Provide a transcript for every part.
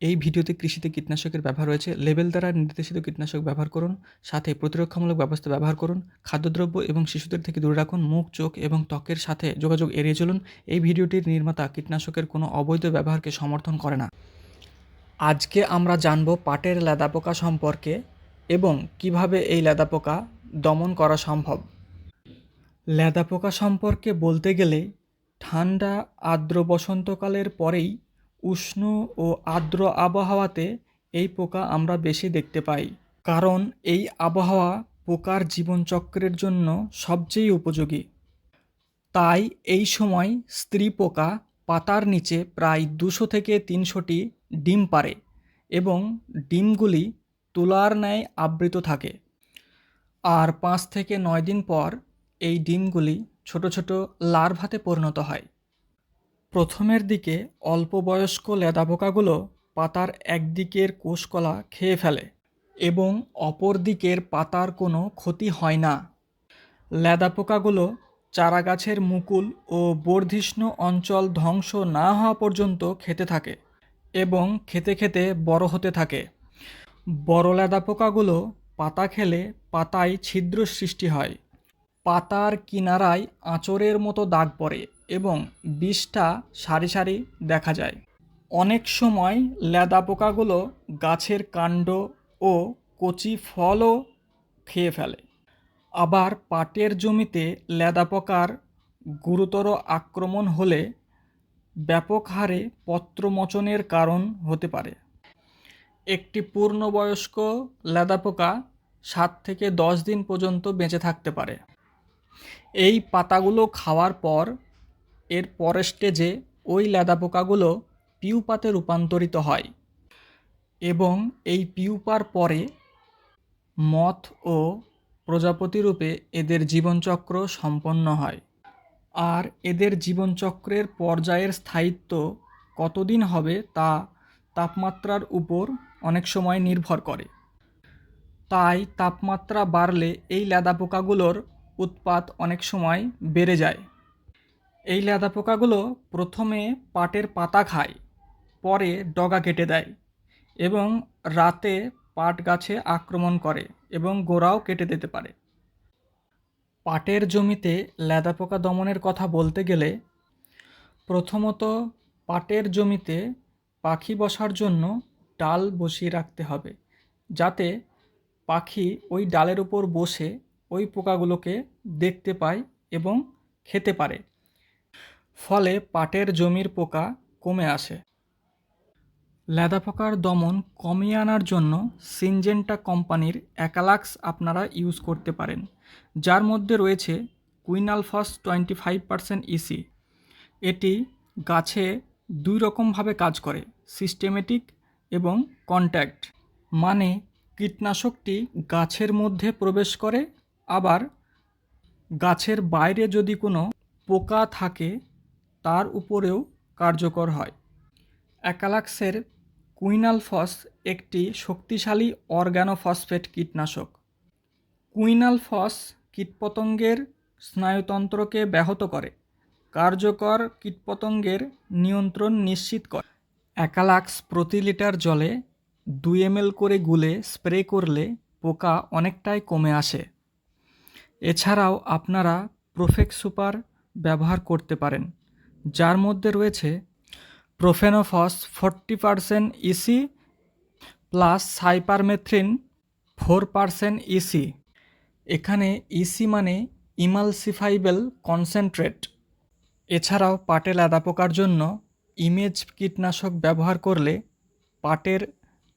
এই ভিডিওতে কৃষিতে কীটনাশকের ব্যবহার রয়েছে। লেবেল দ্বারা নির্দেশিত কীটনাশক ব্যবহার করুন। সাথে প্রতিরক্ষামূলক ব্যবস্থা ব্যবহার করুন। খাদ্যদ্রব্য এবং শিশুদের থেকে দূরে রাখুন। মুখ, চোখ এবং ত্বকের সাথে যোগাযোগ এড়িয়ে চলুন। এই ভিডিওটির নির্মাতা কীটনাশকের কোনো অবৈধ ব্যবহারকে সমর্থন করে না। আজকে আমরা জানব পাটের লেদা পোকা সম্পর্কে এবং কীভাবে এই লেদা পোকা দমন করা সম্ভব। লেদা পোকা সম্পর্কে বলতে গেলে ঠান্ডা, আর্দ্র বসন্তকালের পরেই উষ্ণ ও আর্দ্র আবহাওয়াতে এই পোকা আমরা বেশি দেখতে পাই। কারণ এই আবহাওয়া পোকার জীবনচক্রের জন্য সবচেয়ে উপযোগী। তাই এই সময় স্ত্রী পোকা পাতার নিচে প্রায় দুশো থেকে তিনশোটি ডিম পারে এবং ডিমগুলি তুলার ন্যায় আবৃত থাকে। আর পাঁচ থেকে নয় দিন পর এই ডিমগুলি ছোট ছোট লার্ভাতে পরিণত হয়। প্রথমের দিকে অল্প বয়স্ক লেদা পোকাগুলো পাতার একদিকের কোষকলা খেয়ে ফেলে এবং অপর দিকের পাতার কোনো ক্ষতি হয় না। লেদা পোকাগুলো চারাগাছের মুকুল ও বর্ধিষ্ণু অঞ্চল ধ্বংস না হওয়া পর্যন্ত খেতে থাকে এবং খেতে খেতে বড় হতে থাকে। বড় লেদা পোকাগুলো পাতা খেলে পাতায় ছিদ্র সৃষ্টি হয়। পাতার কিনারায় আঁচড়ের মতো দাগ পড়ে। এবং বিষটা সারি সারি দেখা যায়। অনেক সময় লেদা পোকাগুলো গাছের কাণ্ড ও কচি ফলও খেয়ে ফেলে। আবার পাটের জমিতে লেদা পোকার গুরুতর আক্রমণ হলে ব্যাপক হারে পত্রমোচনের কারণ হতে পারে। একটি পূর্ণবয়স্ক লেদা পোকা সাত থেকে দশ দিন পর্যন্ত বেঁচে থাকতে পারে। এই পাতাগুলো খাওয়ার পর এর পরের স্টেজে ওই লেদা পোকাগুলো পিউপাতে রূপান্তরিত হয় এবং এই পিউপার পরে মথ ও প্রজাপতি রূপে এদের জীবনচক্র সম্পন্ন হয়। আর এদের জীবনচক্রের পর্যায়ের স্থায়িত্ব কতদিন হবে তা তাপমাত্রার উপর অনেক সময় নির্ভর করে। তাই তাপমাত্রা বাড়লে এই লেদা পোকাগুলোর উৎপাত অনেক সময় বেড়ে যায়। এই লেদা পোকাগুলো প্রথমে পাটের পাতা খায়, পরে ডগা কেটে দেয় এবং রাতে পাট গাছে আক্রমণ করে এবং গোড়াও কেটে দিতে পারে। পাটের জমিতে লেদা পোকা দমনের কথা বলতে গেলে প্রথমত পাটের জমিতে পাখি বসার জন্য ডাল বসিয়ে রাখতে হবে, যাতে পাখি ওই ডালের উপর বসে ওই পোকাগুলোকে দেখতে পায় এবং খেতে পারে। ফলে পাটের জমির পোকা কমে আসে। লেদা পোকার দমন কমিয়ে আনার জন্য সিনজেন্টা কোম্পানির অ্যাকালাক্স আপনারা ইউজ করতে পারেন, যার মধ্যে রয়েছে quinalphos twenty five percent EC এটি গাছে দুই রকমভাবে কাজ করে, সিস্টেমেটিক এবং কন্ট্যাক্ট মানে কীটনাশকটি গাছের মধ্যে প্রবেশ করে, আবার গাছের বাইরে যদি কোনো পোকা থাকে তার উপরেও কার্যকর হয়। অ্যাকালাক্সের কুইনালফস একটি শক্তিশালী অর্গানোফসফেট কীটনাশক। কুইনালফস কীটপতঙ্গের স্নায়ুতন্ত্রকে ব্যাহত করে, কার্যকর কীটপতঙ্গের নিয়ন্ত্রণ নিশ্চিত করে। অ্যাকালাক্স প্রতি লিটার জলে দুই এম করে গুলে স্প্রে করলে পোকা অনেকটাই কমে আসে। এছাড়াও আপনারা প্রোফেক্স সুপার ব্যবহার করতে পারেন। যার মধ্যে রয়েছে profenofos forty percent EC plus cypermethrin four percent EC এখানে ইসি মানে ইমালসিফাইবেল কনসেন্ট্রেট। এছাড়াও পাটে লেদা পোকার জন্য ইমেজ কীটনাশক ব্যবহার করলে পাটের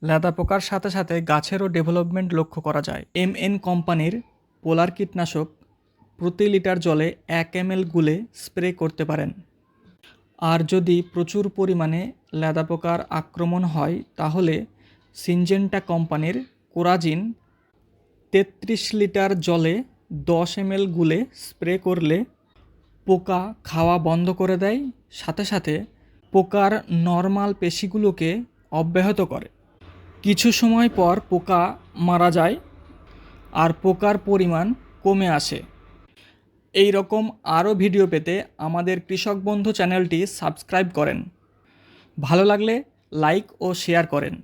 লেদা পোকার সাথে সাথে গাছেরও ডেভেলপমেন্ট লক্ষ্য করা যায়। এম এন কোম্পানির পোলার কীটনাশক প্রতি লিটার জলে এক এম গুলে স্প্রে করতে পারেন। আর যদি প্রচুর পরিমাণে লেদা পোকার আক্রমণ হয়, তাহলে সিনজেন্টা কোম্পানির কোরাজিন তেত্রিশ লিটার জলে দশ এম গুলে স্প্রে করলে পোকা খাওয়া বন্ধ করে দেয়, সাথে সাথে পোকার নর্মাল পেশিগুলোকে অব্যাহত করে। কিছু সময় পর পোকা মারা যায় আর পোকার পরিমাণ কমে আসে। এই রকম আরও ভিডিও পেতে আমাদের কৃষক বন্ধু চ্যানেলটি সাবস্ক্রাইব করেন। ভালো লাগলে লাইক ও শেয়ার করেন।